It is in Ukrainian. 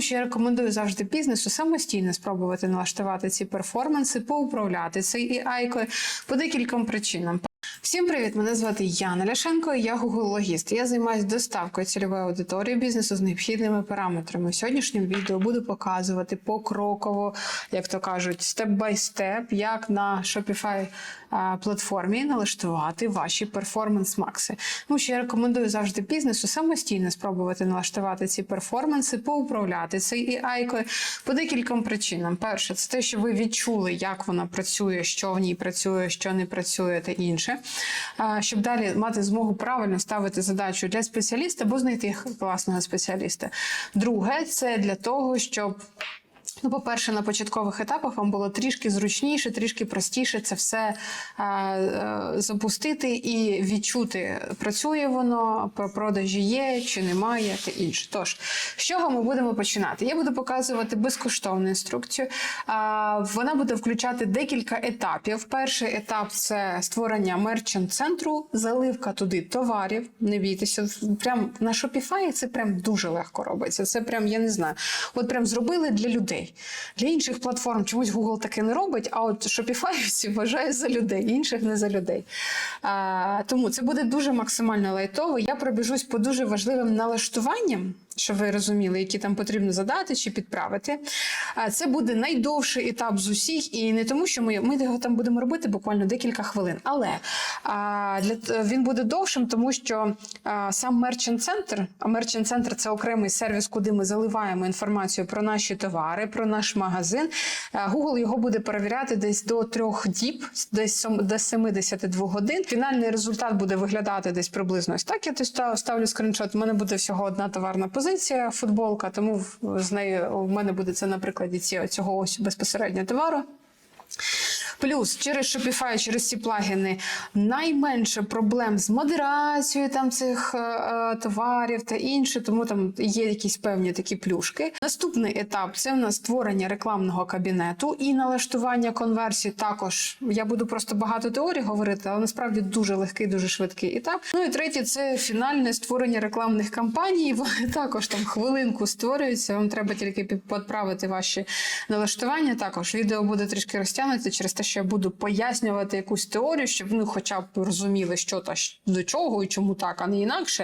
Що я рекомендую завжди бізнесу самостійно спробувати налаштувати ці перформанси, поуправляти цей AI по декільком причинам. Всім привіт! Мене звати Яна Ляшенко. Я Google-логіст. Я займаюся доставкою цільової аудиторії бізнесу з необхідними параметрами. В сьогоднішньому відео буду показувати покроково, як то кажуть, степ-бай-степ, як на Shopify платформі налаштувати ваші перформанс-макси. Тому що я рекомендую завжди бізнесу самостійно спробувати налаштувати ці перформанси, поуправляти цей AI по декільком причинам. Перше, це те, що ви відчули, як вона працює, що в ній працює, що не працює та інше. А, Щоб далі мати змогу правильно ставити задачу для спеціаліста або знайти класного спеціаліста. Друге, це для того, щоб Ну, по-перше, на початкових етапах вам було трішки зручніше, трішки простіше це все е, е, запустити і відчути, працює воно, про продажі є чи немає, та інше. Тож, з чого ми будемо починати? Я буду показувати безкоштовну інструкцію. Е, вона буде включати декілька етапів. Перший етап це створення мерчант-центру, заливка туди товарів. Не бійтеся, прям на Shopify це прям дуже легко робиться. Це прям я не знаю. От прям зробили для людей. Для інших платформ чомусь Google таке не робить, а от всі вважає за людей, інших не за людей. А, тому це буде дуже максимально лайтово. Я пробіжусь по дуже важливим налаштуванням. Щоб ви розуміли, які там потрібно задати чи підправити. А Це буде найдовший етап з усіх, і не тому, що ми, ми його там будемо робити буквально декілька хвилин. Але а, для, він буде довшим, тому що а, сам Merchant Center, а Merchant Center – це окремий сервіс, куди ми заливаємо інформацію про наші товари, про наш магазин. А, Google його буде перевіряти десь до трьох діб, десь до 72 годин. Фінальний результат буде виглядати десь приблизно ось так. Я тут став- ставлю скріншот. У мене буде всього одна товарна позиція, футболка, тому з нею в мене буде це на прикладі цього ось безпосередньо товару. Плюс через Shopify, через ці плагіни найменше проблем з модерацією там цих е, е, товарів та інше, тому там є якісь певні такі плюшки. Наступний етап це в нас створення рекламного кабінету і налаштування конверсій. Також я буду просто багато теорій говорити, але насправді дуже легкий, дуже швидкий етап. Ну і третє це фінальне створення рекламних кампаній. Вони також там хвилинку створюються. Вам треба тільки підправити ваші налаштування. Також відео буде трішки розтягнути через те, що я буду пояснювати якусь теорію, щоб вони, хоча б розуміли, що та до чого і чому так, а не інакше.